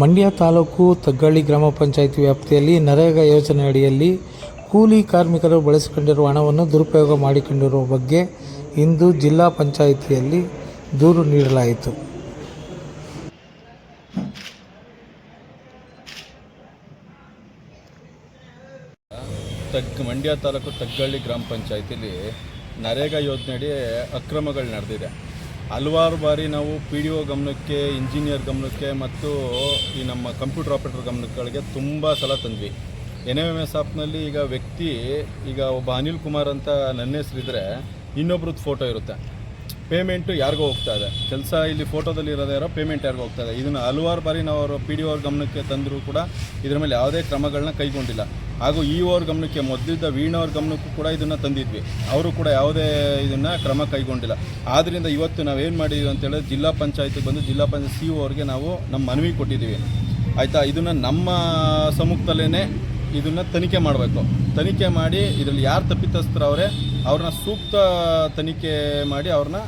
ಮಂಡ್ಯ ತಾಲೂಕು ತಗ್ಗಳ್ಳಿ ಗ್ರಾಮ ಪಂಚಾಯಿತಿ ವ್ಯಾಪ್ತಿಯಲ್ಲಿ ನರೇಗಾ ಯೋಜನೆ ಅಡಿಯಲ್ಲಿ ಕೂಲಿ ಕಾರ್ಮಿಕರು ಬಳಸಿಕೊಂಡಿರುವ ಹಣವನ್ನು ದುರುಪಯೋಗ ಮಾಡಿಕೊಂಡಿರುವ ಬಗ್ಗೆ ಇಂದು ಜಿಲ್ಲಾ ಪಂಚಾಯಿತಿಯಲ್ಲಿ ದೂರು ನೀಡಲಾಯಿತು. ತಗ್, ಮಂಡ್ಯ ತಾಲೂಕು ತಗ್ಗಳ್ಳಿ ಗ್ರಾಮ ಪಂಚಾಯಿತಿಲಿ ನರೇಗಾ ಯೋಜನೆಯಡಿ ಅಕ್ರಮಗಳು ನಡೆದಿದೆ. ಹಲವಾರು ಬಾರಿ ನಾವು ಪಿ ಡಿ ಒ ಗಮನಕ್ಕೆ ಇಂಜಿನಿಯರ್ ಗಮನಕ್ಕೆ ಮತ್ತು ಈ ನಮ್ಮ ಕಂಪ್ಯೂಟರ್ ಆಪರೇಟರ್ ಗಮನಗಳಿಗೆ ತುಂಬ ಸಲ ತಂದ್ವಿ. ಎನ್ ಎಂ ಎಸ್ ಆ್ಯಪ್ನಲ್ಲಿ ಈಗ ವ್ಯಕ್ತಿ, ಈಗ ಒಬ್ಬ ಅನಿಲ್ ಕುಮಾರ್ ಅಂತ ನನ್ನ ಹೆಸರಿದ್ರೆ ಇನ್ನೊಬ್ರದ್ದು ಫೋಟೋ ಇರುತ್ತೆ. ಪೇಮೆಂಟು ಯಾರಿಗೋ ಹೋಗ್ತಾ ಇದೆ. ಕೆಲಸ ಇಲ್ಲಿ ಫೋಟೋದಲ್ಲಿ ಇರೋದೇ ಇರೋ ಪೇಮೆಂಟ್ ಯಾರಿಗೋ ಹೋಗ್ತಾ ಇದೆ. ಇದನ್ನು ಹಲವಾರು ಬಾರಿ ನಾವು ಅವರು ಪಿ ಡಿ ಓರ್ ಗಮನಕ್ಕೆ ತಂದರೂ ಕೂಡ ಇದರ ಮೇಲೆ ಯಾವುದೇ ಕ್ರಮಗಳನ್ನ ಕೈಗೊಂಡಿಲ್ಲ. ಹಾಗೂ ಇ ಓರ್ ಗಮನಕ್ಕೆ ಮೊದಲಿದ್ದ ವೀಣವ್ರ ಗಮನಕ್ಕೂ ಕೂಡ ಇದನ್ನು ತಂದಿದ್ವಿ. ಅವರು ಕೂಡ ಯಾವುದೇ ಇದನ್ನು ಕ್ರಮ ಕೈಗೊಂಡಿಲ್ಲ. ಆದ್ದರಿಂದ ಇವತ್ತು ನಾವೇನು ಮಾಡಿದ್ವಿ ಅಂತ ಹೇಳಿದ್ರೆ ಜಿಲ್ಲಾ ಪಂಚಾಯತಿಗೆ ಬಂದು ಜಿಲ್ಲಾ ಪಂಚಾಯತ್ ಸಿ ಅವ್ರಿಗೆ ನಾವು ನಮ್ಮ ಮನವಿ ಕೊಟ್ಟಿದ್ದೀವಿ. ಆಯಿತಾ? ಇದನ್ನು ನಮ್ಮ ಸಮ್ಮುಖದಲ್ಲೇ ಇದನ್ನು ತನಿಖೆ ಮಾಡಬೇಕು. ತನಿಖೆ ಮಾಡಿ ಇದರಲ್ಲಿ ಯಾರು ತಪ್ಪಿತಸ್ಥರವ್ರೆ, ಅವ್ರನ್ನ ಸೂಕ್ತ ತನಿಖೆ ಮಾಡಿ ಅವ್ರನ್ನ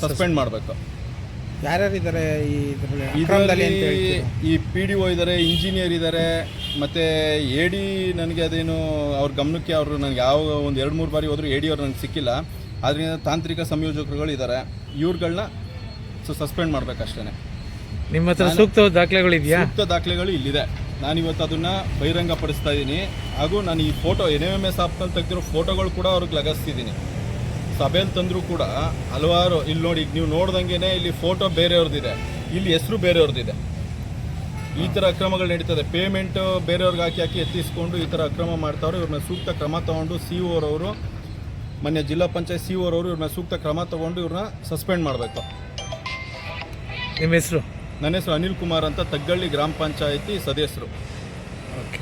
ಸಸ್ಪೆಂಡ್ ಮಾಡಬೇಕು. ಯಾರ್ಯಾರಿದ್ದಾರೆ ಈ ಇದ್ರಲ್ಲಿ ಅಕ್ರಮದಲ್ಲಿ ಅಂತ ಇದರಲ್ಲಿ ಹೇಳ್ತೀರಾ? ಈ ಪಿ ಡಿ ಒ ಇದ್ದಾರೆ ಇಂಜಿನಿಯರ್ ಇದ್ದಾರೆ ಮತ್ತು ಎ ಡಿ ನನಗೆ ಅದೇನು ಅವ್ರ ಗಮನಕ್ಕೆ ಅವರು ನನಗೆ ಯಾವ ಒಂದು ಎರಡು ಮೂರು ಬಾರಿ ಹೋದರೂ ಎ ಡಿ ಅವ್ರು ನನಗೆ ಸಿಕ್ಕಿಲ್ಲ. ಆದ್ದರಿಂದ ತಾಂತ್ರಿಕ ಸಂಯೋಜಕರುಗಳು ಇದ್ದಾರೆ ಇವ್ರುಗಳನ್ನ ಸೊ ಸಸ್ಪೆಂಡ್ ಮಾಡಬೇಕಷ್ಟೇ ನಿಮ್ಮ ಹತ್ರ ಸೂಕ್ತ ದಾಖಲೆಗಳಿದೆಯಾ? ಸೂಕ್ತ ದಾಖಲೆಗಳು ಇಲ್ಲಿದೆ. ನಾನು ಇವತ್ತು ಅದನ್ನು ಬಹಿರಂಗ ಪಡಿಸ್ತಾ ಇದ್ದೀನಿ ಹಾಗೂ ನಾನು ಈ photo N M M S ಆಪ್ನಲ್ಲಿ ತೆಗೆದಿರೋ ಫೋಟೋಗಳು ಕೂಡ ಅವ್ರಿಗೆ ಲಗಸ್ತಿದ್ದೀನಿ ಸಭೆಯಲ್ಲಿ ತಂದರೂ ಕೂಡ ಹಲವಾರು ಇಲ್ಲಿ ನೋಡಿ ನೀವು ನೋಡ್ದಂಗೆ ಇಲ್ಲಿ ಫೋಟೋ ಬೇರೆಯವ್ರದ್ದಿದೆ ಇಲ್ಲಿ ಹೆಸರು ಬೇರೆಯವ್ರದ್ದಿದೆ ಈ ಥರ ಅಕ್ರಮಗಳು ನಡೀತದೆ. ಪೇಮೆಂಟ್ ಬೇರೆಯವ್ರಿಗೆ ಹಾಕಿ ಹಾಕಿ ಎತ್ತಿಸ್ಕೊಂಡು ಈ ಥರ ಅಕ್ರಮ ಮಾಡ್ತಾವ್ರೆ ಇವ್ರನ್ನ ಸೂಕ್ತ ಕ್ರಮ ತಗೊಂಡು ಸಿ ಓರವರು ಮೊನ್ನೆ ಜಿಲ್ಲಾ ಪಂಚಾಯತ್ ಸಿ ಓರವರು ಇವ್ರನ್ನ ಸೂಕ್ತ ಕ್ರಮ ತಗೊಂಡು ಇವ್ರನ್ನ ಸಸ್ಪೆಂಡ್ ಮಾಡಬೇಕು. ನಿಮ್ಮ ಹೆಸರು? ನನ್ನ ಹೆಸರು ಅನಿಲ್ ಕುಮಾರ್ ಅಂತ ತಗ್ಗಳ್ಳಿ ಗ್ರಾಮ ಪಂಚಾಯತಿ ಸದಸ್ಯರು. ಬಟನ್